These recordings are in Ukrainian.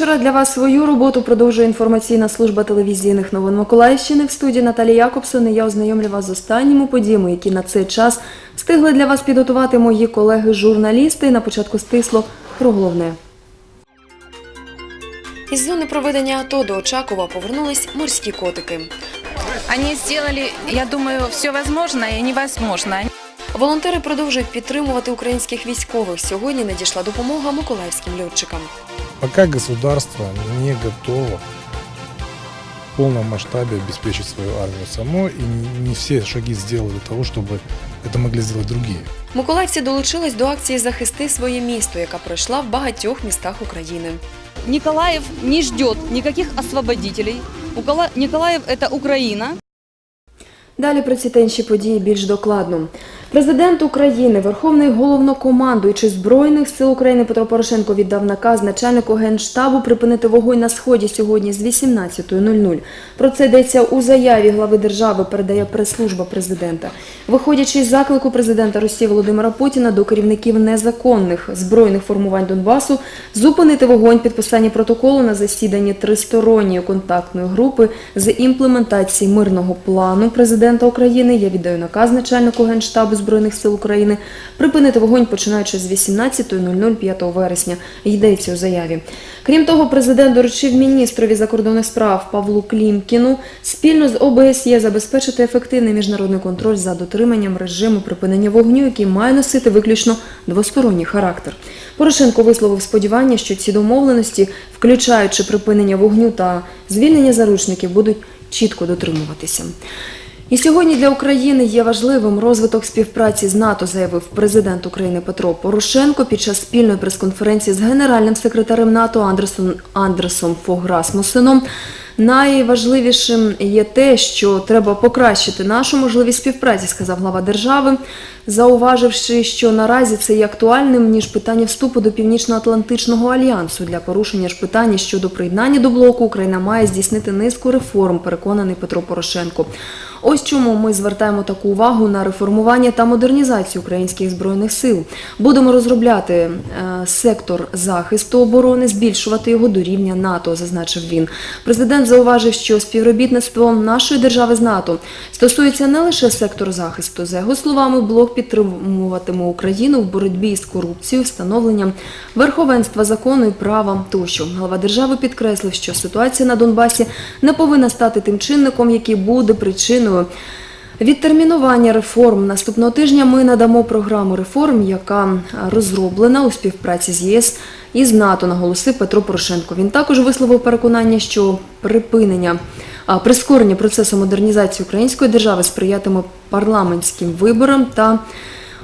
вечора. Для вас свою роботу продовжує інформаційна служба телевізійних новин Миколаївщини. В студії Наталія Якобсон і я ознайомлю вас з останніми подіями, які на цей час встигли для вас підготувати мої колеги-журналісти. І на початку стисло про головне. Із зони проведення АТО до Очакова повернулись морські котики. Они сделали, я думаю, все возможное и невозможное. Волонтери продовжують підтримувати українських військових. Сьогодні надійшла допомога миколаївським льотчикам. Пока государство не готово в полном масштабе обеспечить свою армию само, и не- не все шаги сделали для того, чтобы это могли сделать другие. Миколаївці долучились до акції Захисти своє місто, яка пройшла в багатьох містах України. Николаев не ждет никаких освободителей. Укола- Николаев – это Украина. Далі про ці та інші події більш докладно. Президент України, Верховний головнокомандуючий Збройних сил України Петро Порошенко віддав наказ начальнику Генштабу припинити вогонь на сході сьогодні з 18.00. Про це йдеться у заяві глави держави, передає прес-служба президента. Виходячи із заклику президента Росії Володимира Путіна до керівників незаконних збройних формувань Донбасу зупинити вогонь підписання протоколу на засіданні тристоронньої контактної групи з імплементації мирного плану президента України. Я віддаю наказ начальнику Генштабу Збройних сил України припинити вогонь починаючи з 18.00 5 вересня. Йдеться у заяві. Крім того, президент доручив міністрові закордонних справ Павлу Клімкіну спільно з ОБСЄ забезпечити ефективний міжнародний контроль за дотриманням режиму припинення вогню, який має носити виключно двосторонній характер. Порошенко висловив сподівання, що ці домовленості, включаючи припинення вогню та звільнення заручників, будуть чітко дотримуватися. І сьогодні для України є важливим розвиток співпраці з НАТО, заявив президент України Петро Порошенко під час спільної прес-конференції з генеральним секретарем НАТО Андресом Андресом Фограсмусеном. Найважливішим є те, що треба покращити нашу можливість співпраці, сказав глава держави, зауваживши, що наразі це є актуальним ніж питання вступу до Північно-Атлантичного альянсу. Для порушення ж питання щодо приєднання до блоку Україна має здійснити низку реформ, переконаний Петро Порошенко. Ось чому ми звертаємо таку увагу на реформування та модернізацію українських збройних сил. Будемо розробляти е, сектор захисту оборони, збільшувати його до рівня НАТО, зазначив він. Президент зауважив, що співробітництво нашої держави з НАТО стосується не лише сектору захисту. За його словами, блок підтримуватиме Україну в боротьбі з корупцією, встановленням верховенства закону і права тощо. Глава держави підкреслив, що ситуація на Донбасі не повинна стати тим чинником, який буде причиною Відтермінування реформ наступного тижня ми надамо програму реформ, яка розроблена у співпраці з ЄС і з НАТО, наголосив Петро Порошенко. Він також висловив переконання, що припинення прискорення процесу модернізації української держави сприятиме парламентським виборам та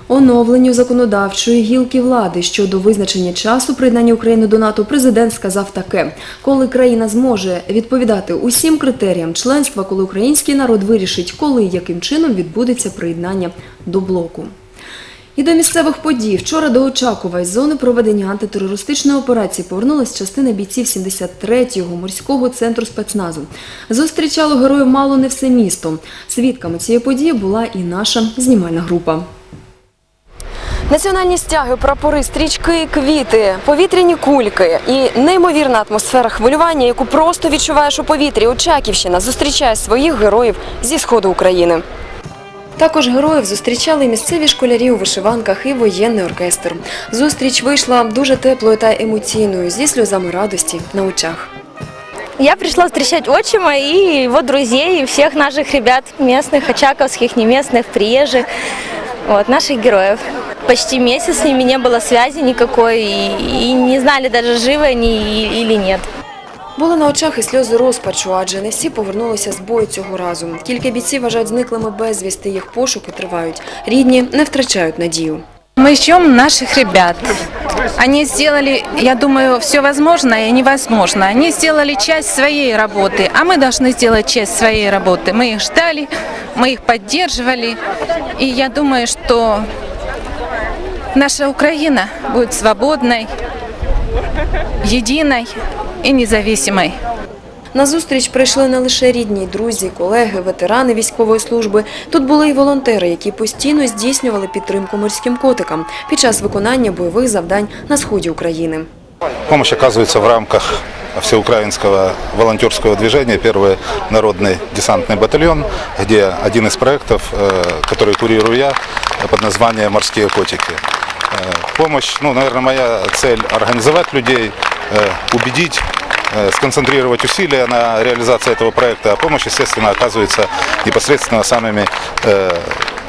оновленню законодавчої гілки влади щодо визначення часу приєднання України до НАТО. Президент сказав таке: коли країна зможе відповідати усім критеріям членства, коли український народ вирішить, коли і яким чином відбудеться приєднання до блоку. І до місцевих подій. Вчора до Очакова із зони проведення антитерористичної операції повернулась частина бійців 73-го морського центру спецназу. Зустрічало героїв мало не все місто. Свідками цієї події була і наша знімальна група. Національні стяги, прапори, стрічки, квіти, повітряні кульки і неймовірна атмосфера хвилювання, яку просто відчуваєш у повітрі. Очаківщина зустрічає своїх героїв зі сходу України. Також героїв зустрічали місцеві школярі у вишиванках і воєнний оркестр. Зустріч вийшла дуже теплою та емоційною зі сльозами радості на очах. Я пришла встречать отчима и его друзей, и всех наших ребят местных, очаковских, неместных, приезжих, вот, наших героев. Почти месяц с ними не было связи никакой, и, и не знали даже, живы они и- или нет. Були на очах і сльози розпачу, адже не всі повернулися з бою цього разу. Кілька бійців вважають зниклими безвісти, їх пошуки тривають. Рідні не втрачають надію. Мы ждем наших ребят. Они сделали, я думаю, все возможное и невозможное. Они сделали часть своей работы, а мы должны сделать часть своей работы. Мы их ждали, мы их поддерживали. И я думаю, что наша Украина будет свободной, единой и независимой. На зустріч прийшли не лише рідні, друзі, колеги, ветерани військової служби. Тут були й волонтери, які постійно здійснювали підтримку морським котикам під час виконання бойових завдань на сході України. Помощь оказывается в рамках всеукраинского волонтерского движения «Первый народный десантный батальон», где один из проектов, э, который курирую я, под названием «Морские котики». Э, Помощь, ну, наверное, моя цель – организовать людей, э, убедить, э, сконцентрировать усилия на реализации этого проекта, а помощь, естественно, оказывается непосредственно самими э,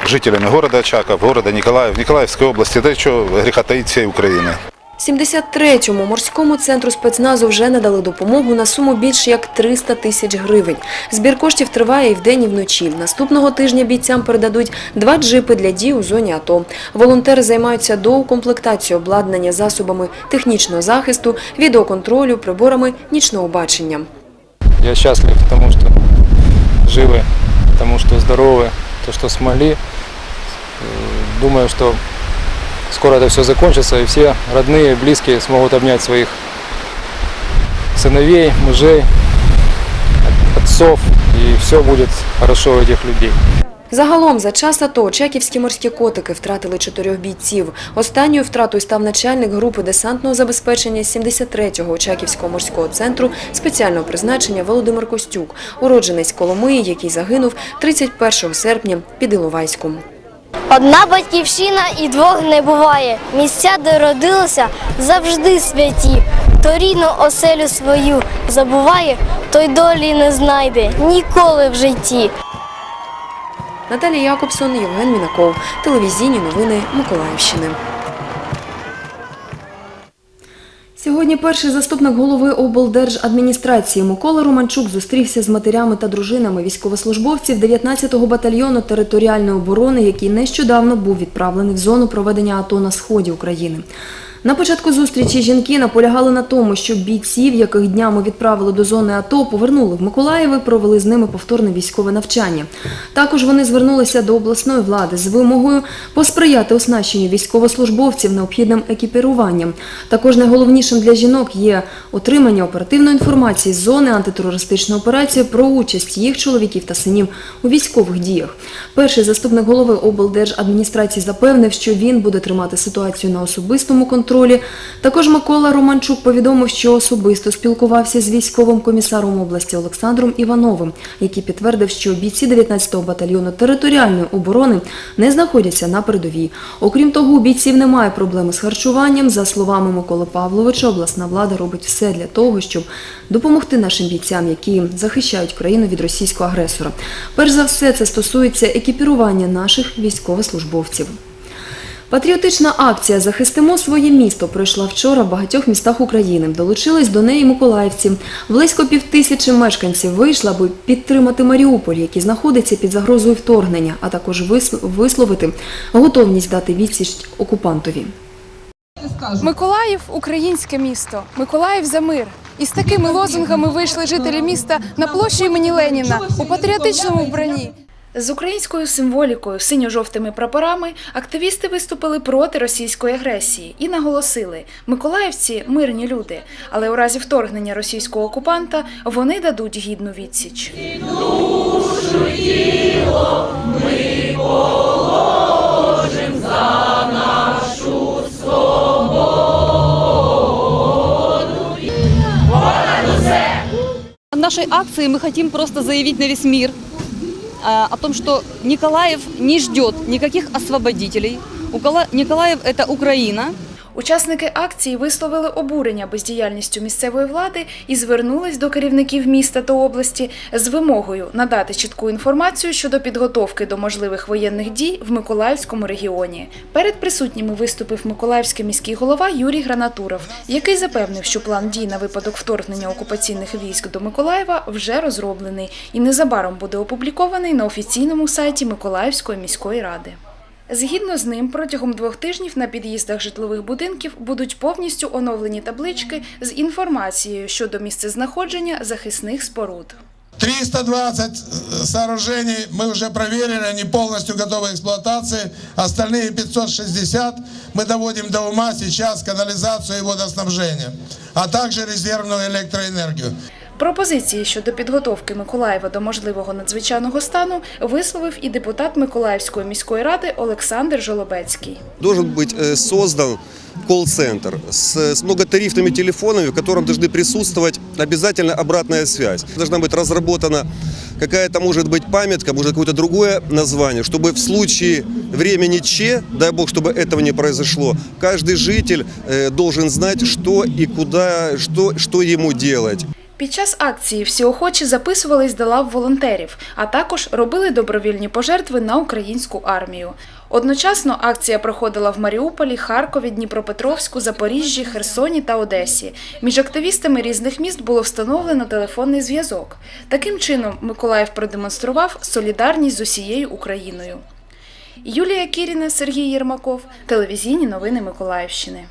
жителями города Очаков, города Николаев, Николаевской области, да и что греха таить всей Украины. 73-му морському центру спецназу вже надали допомогу на суму більше як 300 тисяч гривень. Збір коштів триває і вдень, і вночі. Наступного тижня бійцям передадуть два джипи для дій у зоні АТО. Волонтери займаються доукомплектацією обладнання засобами технічного захисту, відеоконтролю, приборами нічного бачення. Я счастлив тому, что живы, тому, что здоровы, то, что смогли. Э, Думаю, что скоро это все закончится, и все родные, близкие смогут обнять своих сыновей, мужей, отцов, и все будет хорошо у этих людей. Загалом за час АТО Очаківські морські котики втратили чотирьох бійців. Останньою втратою став начальник групи десантного забезпечення 73-го Очаківського морського центру спеціального призначення Володимир Костюк, уродженець Коломиї, який загинув 31 серпня під Іловайськом. Одна батьківщина і двох не буває. Місця, де родилися, завжди святі. Хто рідну оселю свою забуває, той долі не знайде ніколи в житті. Наталія Якобсон, Євген Мінаков. Телевізійні новини Миколаївщини. Сьогодні перший заступник голови облдержадміністрації Микола Романчук зустрівся з матерями та дружинами військовослужбовців 19-го батальйону територіальної оборони, який нещодавно був відправлений в зону проведення АТО на сході України. На початку зустрічі жінки наполягали на тому, щоб бійців, яких днями відправили до зони АТО, повернули в Миколаїв і провели з ними повторне військове навчання. Також вони звернулися до обласної влади з вимогою посприяти оснащенню військовослужбовців необхідним екіпіруванням. Також найголовнішим для жінок є отримання оперативної інформації з зони антитерористичної операції про участь їх чоловіків та синів у військових діях. Перший заступник голови облдержадміністрації запевнив, що він буде тримати ситуацію на особистому контролі. Також Микола Романчук повідомив, що особисто спілкувався з військовим комісаром області Олександром Івановим, який підтвердив, що бійці 19-го батальйону територіальної оборони не знаходяться на передовій. Окрім того, у бійців немає проблеми з харчуванням. За словами Миколи Павловича, обласна влада робить все для того, щоб допомогти нашим бійцям, які захищають країну від російського агресора. Перш за все, це стосується екіпірування наших військовослужбовців. Патріотична акція Захистимо своє місто пройшла вчора в багатьох містах України. Долучились до неї миколаївці. Близько півтисячі мешканців вийшли, аби підтримати Маріуполь, який знаходиться під загрозою вторгнення, а також вис- висловити готовність дати відсіч окупантові. Миколаїв українське місто. Миколаїв за мир. І з такими лозунгами вийшли жителі міста на площу імені Леніна у патріотичному вбранні. З українською символікою, синьо-жовтими прапорами активісти виступили проти російської агресії і наголосили: Миколаївці мирні люди, але у разі вторгнення російського окупанта вони дадуть гідну відсіч. Нашей акции мы хотим просто заявить на весь мир о том, что Николаев не ждет никаких освободителей. Николаев – это Украина, Учасники акції висловили обурення бездіяльністю місцевої влади і звернулись до керівників міста та області з вимогою надати чітку інформацію щодо підготовки до можливих воєнних дій в Миколаївському регіоні. Перед присутніми виступив Миколаївський міський голова Юрій Гранатуров, який запевнив, що план дій на випадок вторгнення окупаційних військ до Миколаєва вже розроблений і незабаром буде опублікований на офіційному сайті Миколаївської міської ради. Згідно з ним, протягом двох тижнів на під'їздах житлових будинків будуть повністю оновлені таблички з інформацією щодо місцезнаходження захисних споруд. 320 сооружений мы уже проверили, они полностью готовы к эксплуатации. Остальные 560 мы доводим до ума сейчас канализацию и водоснабжение, а также резервную электроэнергию. Пропозиції щодо підготовки Миколаєва до можливого надзвичайного стану висловив і депутат Миколаївської міської ради Олександр Жолобецький. Должен быть э, создан колл-центр с, с многотарифными телефонами, в котором должны присутствовать обязательно обратная связь. Должна быть разработана какая-то, может быть, памятка, может, какое-то другое название, чтобы в случае времени Че, дай бог, чтобы этого не произошло, каждый житель э, должен знать, что и куда, что, что ему делать. Під час акції всі охочі записувались до лав волонтерів, а також робили добровільні пожертви на українську армію. Одночасно акція проходила в Маріуполі, Харкові, Дніпропетровську, Запоріжжі, Херсоні та Одесі. Між активістами різних міст було встановлено телефонний зв'язок. Таким чином Миколаїв продемонстрував солідарність з усією Україною. Юлія Кіріна, Сергій Єрмаков, телевізійні новини Миколаївщини.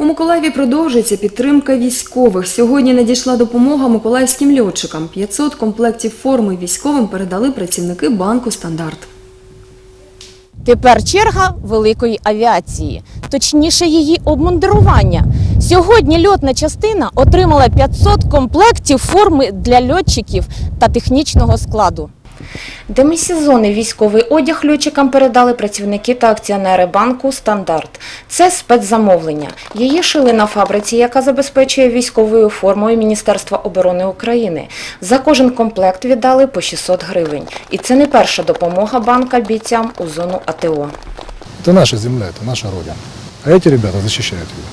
У Миколаєві продовжується підтримка військових. Сьогодні надійшла допомога миколаївським льотчикам. 500 комплектів форми військовим передали працівники банку «Стандарт». Тепер черга великої авіації, точніше її обмундирування. Сьогодні льотна частина отримала 500 комплектів форми для льотчиків та технічного складу. Демисезонний військовий одяг льотчикам передали працівники та акціонери банку Стандарт. Це спецзамовлення. Її шили на фабриці, яка забезпечує військовою формою Міністерства оборони України. За кожен комплект віддали по 600 гривень. І це не перша допомога банка бійцям у зону АТО. Это наша земля, это наша родина. А эти ребята защищают ее.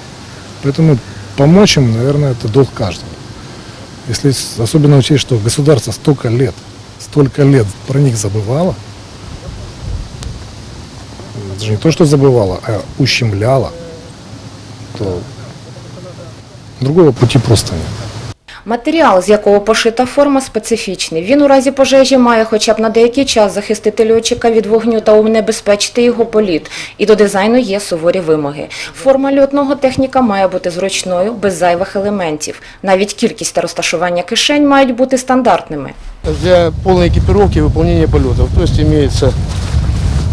Поэтому помочь им, наверное, это долг каждого. Если с- особенно учесть, что государство столько лет, про них забывало, это же не то, что забывало, а ущемляло, то другого пути просто нет. Матеріал, з якого пошита форма, специфічний. Він у разі пожежі має хоча б на деякий час захистити льотчика від вогню та унебезпечити його політ. І до дизайну є суворі вимоги. Форма льотного техніка має бути зручною, без зайвих елементів. Навіть кількість та розташування кишень мають бути стандартними. для полной экипировки и выполнения полетов. То есть имеются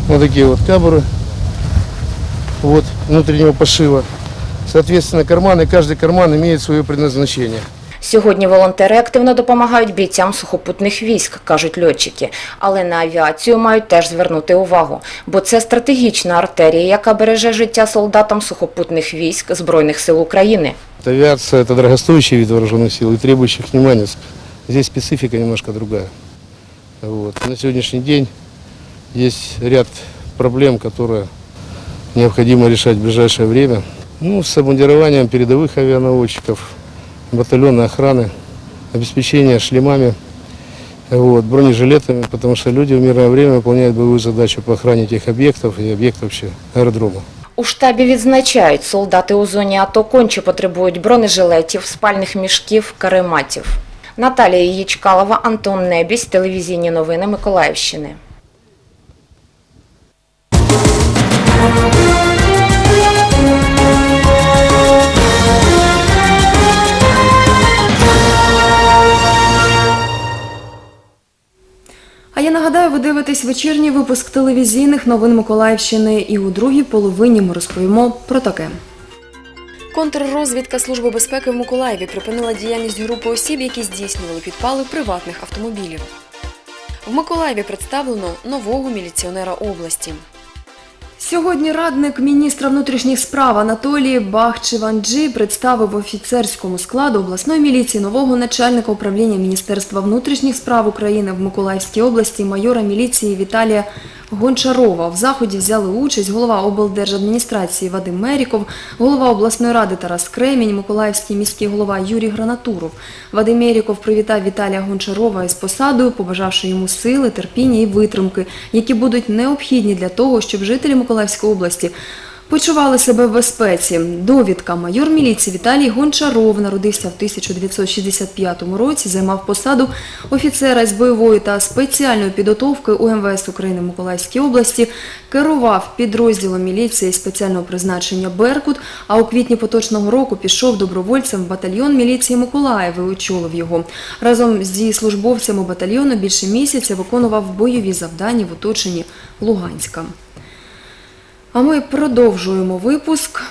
вот такие вот кабуры вот, внутреннего пошива. Соответственно, карманы, каждый карман имеет свое предназначение. Сьогодні волонтери активно допомагають бійцям сухопутних військ, кажуть льотчики. Але на авіацію мають теж звернути увагу, бо це стратегічна артерія, яка береже життя солдатам сухопутних військ Збройних сил України. Вот Авиация – это дорогостоящий вид вооруженных сил и требующих внимания. Здесь специфика немножко другая. Вот. На сегодняшний день есть ряд проблем, которые необходимо решать в ближайшее время. Ну, с обмундированием передовых авианаводчиков, батальонной охраны, обеспечение шлемами, вот, бронежилетами, потому что люди в мирное время выполняют боевую задачу по охране этих объектов и объектов вообще аэродрома. У штабі відзначають, солдати у зоні АТО конче потребують бронежилетів, спальних мішків, карематів. Наталія Їчкалова, Антон Небісь, телевізійні новини Миколаївщини. А я нагадаю, ви дивитесь вечірній випуск телевізійних новин Миколаївщини і у другій половині ми розповімо про таке. Контррозвідка Служби безпеки в Миколаєві припинила діяльність групи осіб, які здійснювали підпали приватних автомобілів. В Миколаєві представлено нового міліціонера області. Сьогодні радник міністра внутрішніх справ Анатолій Бахчеванджі представив офіцерському складу обласної міліції нового начальника управління Міністерства внутрішніх справ України в Миколаївській області майора міліції Віталія Гончарова. В заході взяли участь голова облдержадміністрації Вадим Меріков, голова обласної ради Тарас Кремінь, Миколаївський міський голова Юрій Гранатуров. Вадим Меріков привітав Віталія Гончарова із посадою, побажавши йому сили, терпіння і витримки, які будуть необхідні для того, щоб жителі Миколаївської області почували себе в безпеці. Довідка. Майор міліції Віталій Гончаров народився в 1965 році, займав посаду офіцера з бойової та спеціальної підготовки УМВС України Миколаївській області, керував підрозділом міліції спеціального призначення «Беркут», а у квітні поточного року пішов добровольцем в батальйон міліції Миколаєва і очолив його. Разом зі службовцями батальйону більше місяця виконував бойові завдання в оточенні Луганська. А ми продовжуємо випуск.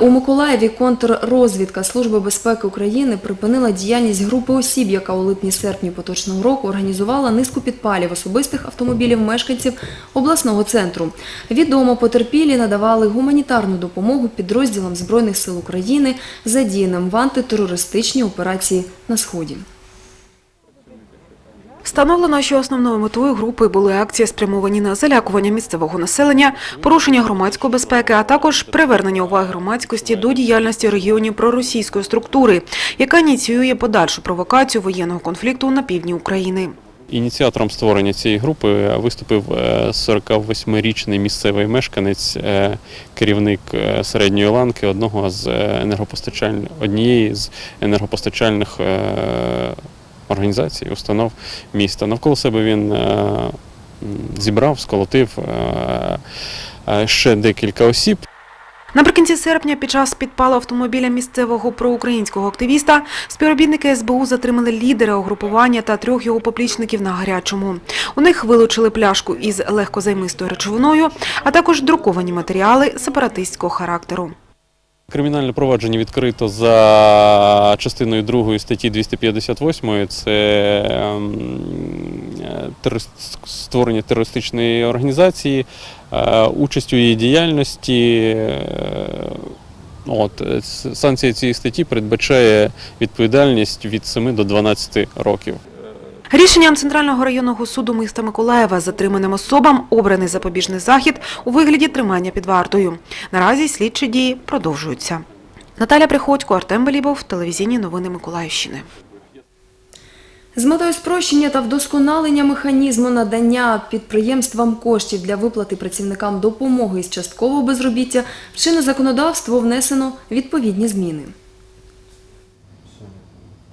У Миколаєві контррозвідка Служби безпеки України припинила діяльність групи осіб, яка у липні-серпні поточного року організувала низку підпалів особистих автомобілів мешканців обласного центру. Відомо, потерпілі надавали гуманітарну допомогу підрозділам Збройних сил України, задіяним в антитерористичній операції на Сході. Встановлено, що основною метою групи були акції, спрямовані на залякування місцевого населення, порушення громадської безпеки, а також привернення уваги громадськості до діяльності регіонів проросійської структури, яка ініціює подальшу провокацію воєнного конфлікту на півдні України. Ініціатором створення цієї групи виступив е, 48-річний місцевий мешканець, е, керівник е, середньої ланки одного з енергопостачальних однієї з енергопостачальних е, організацій, установ міста. Навколо себе він е, зібрав, сколотив е, е, ще декілька осіб. Наприкінці серпня під час підпалу автомобіля місцевого проукраїнського активіста співробітники СБУ затримали лідера угрупування та трьох його поплічників на гарячому. У них вилучили пляшку із легкозаймистою речовиною, а також друковані матеріали сепаратистського характеру. Кримінальне провадження відкрито за частиною 2 статті 258. Це ем, створення терористичної організації, е, участь у її діяльності. е, От, санкція цієї статті передбачає відповідальність від 7 до 12 років. Рішенням Центрального районного суду міста Миколаєва затриманим особам обраний запобіжний захід у вигляді тримання під вартою. Наразі слідчі дії продовжуються. Наталя Приходько, Артем Белібов, телевізійні новини Миколаївщини. З метою спрощення та вдосконалення механізму надання підприємствам коштів для виплати працівникам допомоги із часткового безробіття в чинне законодавство внесено відповідні зміни.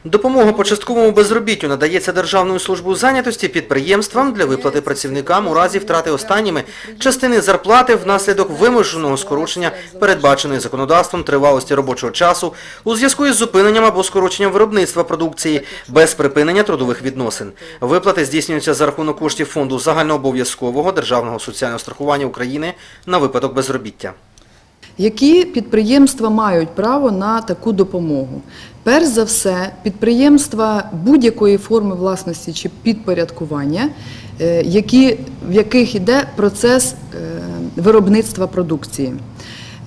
Допомога по частковому безробіттю надається Державною службою зайнятості підприємствам для виплати працівникам у разі втрати останніми частини зарплати внаслідок вимушеного скорочення, передбаченої законодавством тривалості робочого часу у зв'язку із зупиненням або скороченням виробництва продукції без припинення трудових відносин. Виплати здійснюються за рахунок коштів Фонду загальнообов'язкового державного соціального страхування України на випадок безробіття. Які підприємства мають право на таку допомогу? Перш за все, підприємства будь-якої форми власності чи підпорядкування, е, які, в яких йде процес е, виробництва продукції.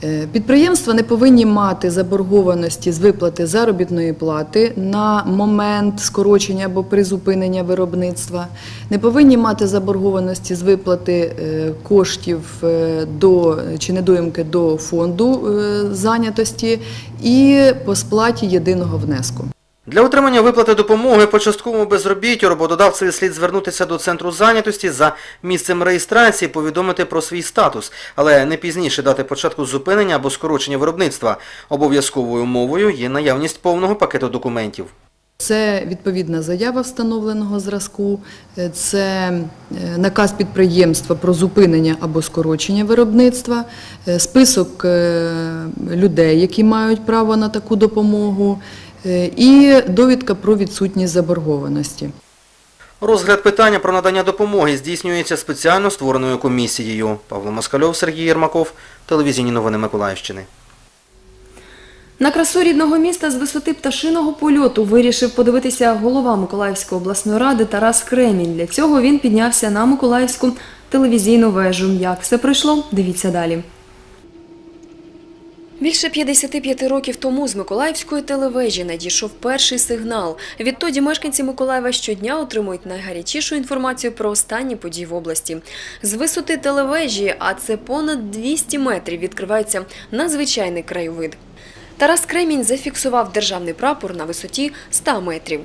Е, Підприємства не повинні мати заборгованості з виплати заробітної плати на момент скорочення або призупинення виробництва, не повинні мати заборгованості з виплати е, коштів е, до чи недоїмки до фонду зайнятості і по сплаті єдиного внеску. Для отримання виплати допомоги по частковому безробіттю роботодавцеві слід звернутися до центру зайнятості за місцем реєстрації, повідомити про свій статус, але не пізніше дати початку зупинення або скорочення виробництва. Обов'язковою умовою є наявність повного пакету документів. Це відповідна заява встановленого зразку, е, це е, наказ підприємства про зупинення або скорочення виробництва, е, список людей, які мають право на таку допомогу, і довідка про відсутність заборгованості. Розгляд питання про надання допомоги здійснюється спеціально створеною комісією. Павло Москальов, Сергій Єрмаков, телевізійні новини Миколаївщини. На красу рідного міста з висоти пташиного польоту вирішив подивитися голова Миколаївської обласної ради Тарас Кремінь. Для цього він піднявся на Миколаївську телевізійну вежу. Як все пройшло? Дивіться далі. Більше 55 років тому з Миколаївської телевежі надійшов перший сигнал. Відтоді мешканці Миколаєва щодня отримують найгарячішу інформацію про останні події в області. З висоти телевежі, а це понад 200 метрів, відкривається надзвичайний краєвид. Тарас Кремінь зафіксував державний прапор на висоті 100 метрів.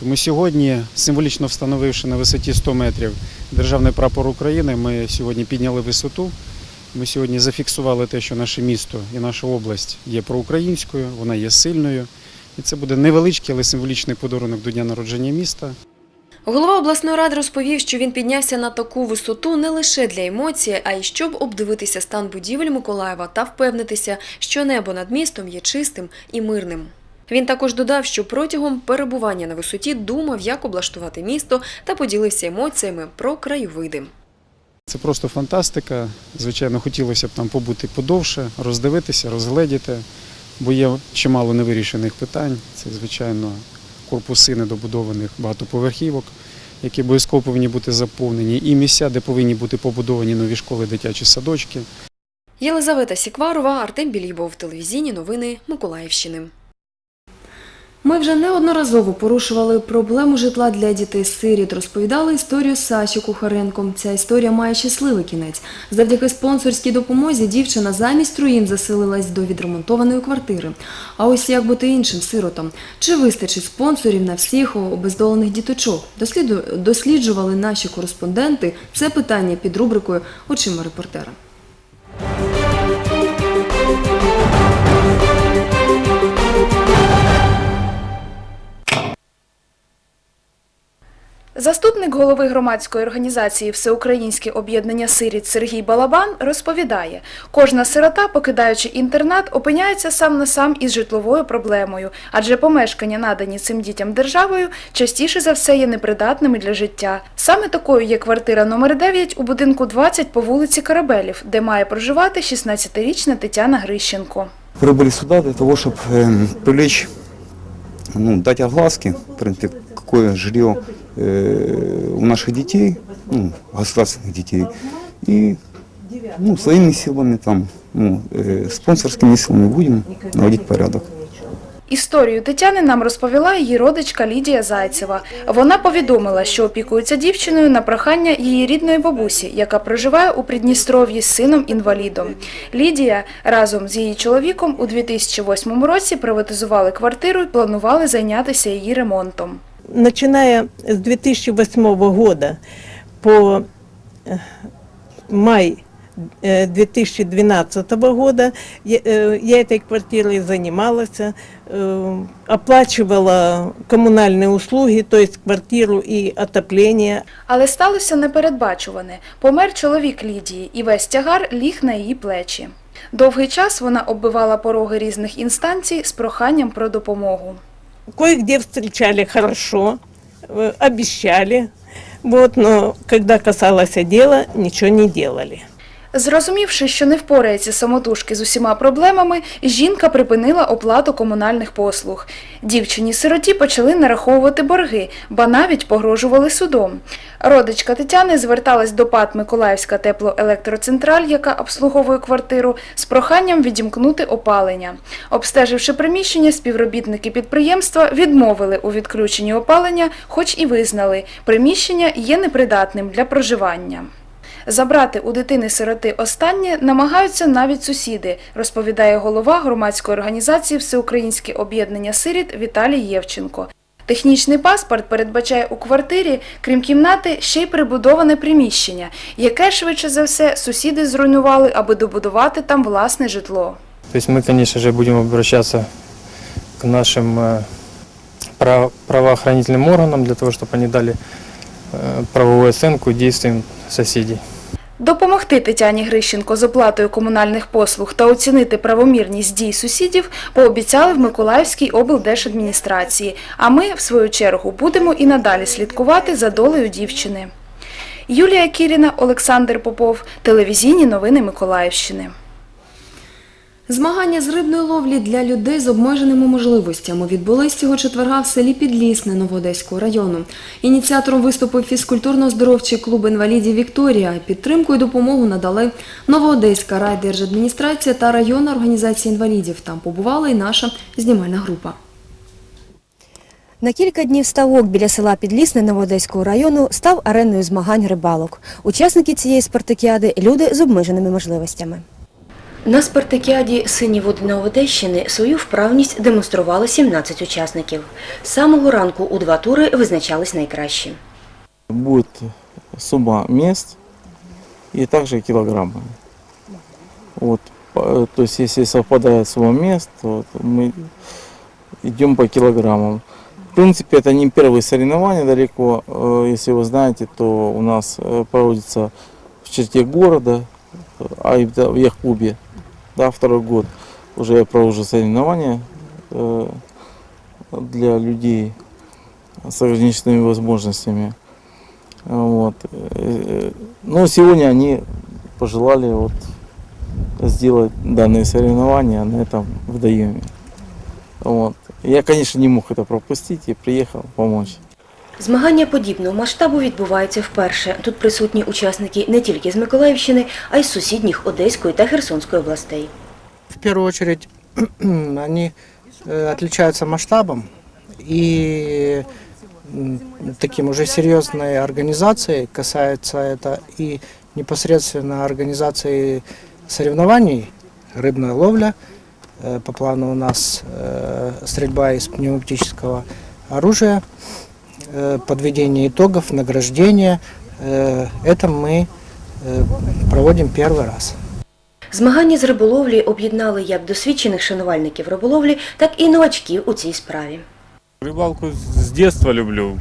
Тому сьогодні, символічно встановивши на висоті 100 метрів державний прапор України, ми сьогодні підняли висоту. Ми сьогодні зафіксували те, що наше місто і наша область є проукраїнською, вона є сильною. І це буде невеличкий, але символічний подарунок до дня народження міста. Голова обласної ради розповів, що він піднявся на таку висоту не лише для емоцій, а й щоб обдивитися стан будівель Миколаєва та впевнитися, що небо над містом є чистим і мирним. Він також додав, що протягом перебування на висоті думав, як облаштувати місто та поділився емоціями про краєвиди. Це просто фантастика. Звичайно, хотілося б там побути подовше, роздивитися, розгледіти, бо є чимало невирішених питань. Це, звичайно, корпуси недобудованих багатоповерхівок, які обов'язково повинні бути заповнені, і місця, де повинні бути побудовані нові школи, дитячі садочки. Єлизавета Сікварова, Артем Білібов, телевізійні новини Миколаївщини. Ми вже неодноразово порушували проблему житла для дітей-сиріт, розповідали історію Саші Кухаренко. Ця історія має щасливий кінець. Завдяки спонсорській допомозі дівчина замість руїн заселилась до відремонтованої квартири. А ось як бути іншим сиротом? Чи вистачить спонсорів на всіх обездолених діточок? Досліджували наші кореспонденти це питання під рубрикою Очима репортера. Заступник голови громадської організації Всеукраїнське об'єднання сиріт Сергій Балабан розповідає, кожна сирота, покидаючи інтернат, опиняється сам на сам із житловою проблемою, адже помешкання, надані цим дітям державою, частіше за все є непридатними для життя. Саме такою є квартира номер 9 у будинку 20 по вулиці Корабелів, де має проживати 16-річна Тетяна Грищенко. прибыли сюда для того, чтобы привлечь, ну, дать огласки, в принципе, какое жилье э, у наших детей, ну, государственных детей, и ну, своими силами, там, ну, э, спонсорскими силами будем наводить порядок. Історію Тетяни нам розповіла її родичка Лідія Зайцева. Вона повідомила, що опікується дівчиною на прохання її рідної бабусі, яка проживає у Придністров'ї з сином-інвалідом. Лідія разом з її чоловіком у 2008 році приватизували квартиру і планували зайнятися її ремонтом. начиная с 2008 года по э, май э, 2012 года я, э, я этой квартирой занималась, э, оплачивала коммунальные услуги, то есть квартиру и отопление. Але сталося непередбачуване. Помер чоловік Лідії, і весь тягар ліг на її плечі. Довгий час вона оббивала пороги різних інстанцій з проханням про допомогу. Кое-где встречали хорошо, э, обещали, вот, но когда касалось дела, ничего не делали. Зрозумівши, що не впорається самотужки з усіма проблемами, жінка припинила оплату комунальних послуг. Дівчині-сироті почали нараховувати борги, ба навіть погрожували судом. Родичка Тетяни зверталась до ПАТ Миколаївська теплоелектроцентраль, яка обслуговує квартиру, з проханням відімкнути опалення. Обстеживши приміщення, співробітники підприємства відмовили у відключенні опалення, хоч і визнали, приміщення є непридатним для проживання. Забрати у дитини-сироти останнє намагаються навіть сусіди, розповідає голова громадської організації Всеукраїнське об'єднання сиріт Віталій Євченко. Технічний паспорт передбачає у квартирі, крім кімнати, ще й прибудоване приміщення, яке швидше за все сусіди зруйнували, аби добудувати там власне житло. То есть мы, конечно же, будем обращаться к нашим э, прав- правоохранительным органам для того, чтобы они дали э, правовую оценку действиям соседей. Допомогти Тетяні Грищенко з оплатою комунальних послуг та оцінити правомірність дій сусідів пообіцяли в Миколаївській облдержадміністрації, а ми, в свою чергу, будемо і надалі слідкувати за долею дівчини. Юлія Кіріна, Олександр Попов, телевізійні новини Миколаївщини. Змагання з рибної ловлі для людей з обмеженими можливостями відбулись цього четверга в селі Підлісне Новоодеського району. Ініціатором виступив фізкультурно-здоровчий клуб інвалідів Вікторія. Підтримку і допомогу надали Новоодеська райдержадміністрація та районна організація інвалідів. Там побувала і наша знімальна група. На кілька днів ставок біля села Підлісне Новоодеського району став ареною змагань рибалок. Учасники цієї спартакіади – люди з обмеженими можливостями. На спартакіаді «Сині води Новодещини» свою вправність демонстрували 17 учасників. З самого ранку у два тури визначались найкращі. Будет сумма мест и также килограммы. Вот, по- то есть если совпадает сумма мест, то вот мы идем по килограммам. В принципе, это не первые соревнования далеко. Э, Если вы знаете, то у нас э, проводится в черте города, э, а и в в Яхкубе, да, второй год уже я провожу соревнования э, для людей с ограниченными возможностями. Вот. Э, Но сегодня они пожелали вот сделать данные соревнования на этом водоеме. Вот. Я, конечно, не мог это пропустить и приехал помочь. Змагання подібного масштабу відбуваються вперше. Тут присутні учасники не тільки з Миколаївщини, а й з сусідніх Одеської та Херсонської областей. В первую очередь они э, отличаются масштабом и м, таким уже серьезной организацией касается это и непосредственно организации соревнований, рыбная ловля, э, по плану у нас э, стрельба из пневматического оружия, э, подведение итогов, награждение. Э, Это мы э, проводим первый раз. Змагання з риболовлі об'єднали як досвідчених шанувальників риболовлі, так і новачків у цій справі. Рыбалку с детства люблю.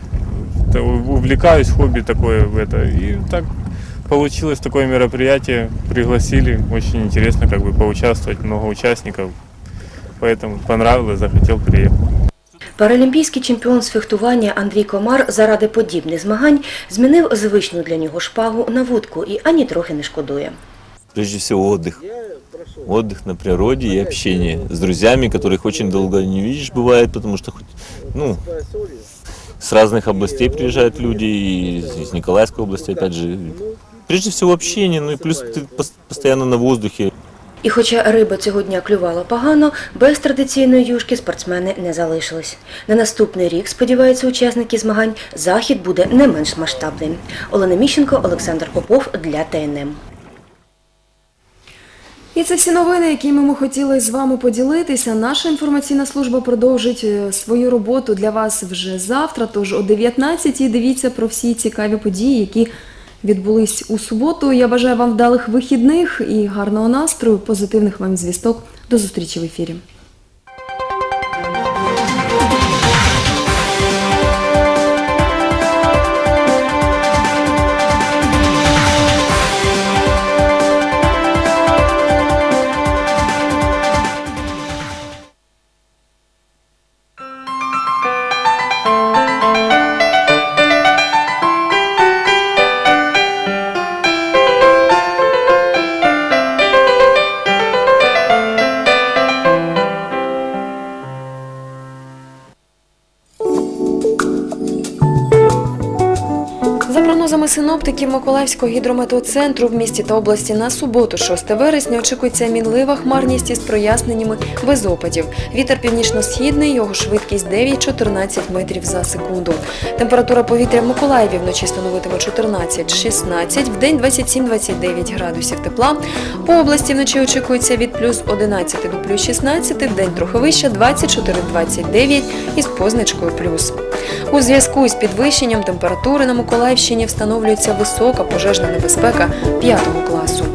Та- Увлекаюсь, хобби такое в это. И так получилось такое мероприятие. Пригласили. Очень интересно как бы поучаствовать. Много участников. Поэтому понравилось, захотел приехать. Паралімпійський чемпіон з фехтування Андрій Комар заради подібних змагань змінив звичну для нього шпагу на вудку і ані трохи не шкодує. Прежде всего отдых. Отдых на природе и общение с друзьями, которых очень долго не видишь, бывает, потому что хоть, ну, с разных областей приезжают люди, и из из Николаевской области, опять же. Прежде всего общение, ну и плюс ты пос- постоянно на воздухе. І хоча риба цього дня клювала погано, без традиційної юшки спортсмени не залишились. На наступний рік, сподіваються учасники змагань, захід буде не менш масштабним. Олена Міщенко, Олександр Попов для ТНМ. І це всі новини, якими ми хотіли з вами поділитися. Наша інформаційна служба продовжить е, свою роботу для вас вже завтра. Тож о 19-й дивіться про всі цікаві події, які відбулись у суботу. Я бажаю вам вдалих вихідних і гарного настрою, позитивних вам звісток. До зустрічі в ефірі. Синоптиків Миколаївського гідрометеоцентру в місті та області на суботу, 6 вересня, очікується мінлива хмарність із проясненнями без опадів. Вітер північно-східний, його швидкість 9-14 метрів за секунду. Температура повітря в Миколаєві вночі становитиме 14-16, в день 27-29 градусів тепла. По області вночі очікується від плюс 11 до плюс 16, в день трохи вище 24-29 із позначкою плюс. У зв'язку із підвищенням температури на Миколаївщині встановлюється висока пожежна небезпека 5 класу.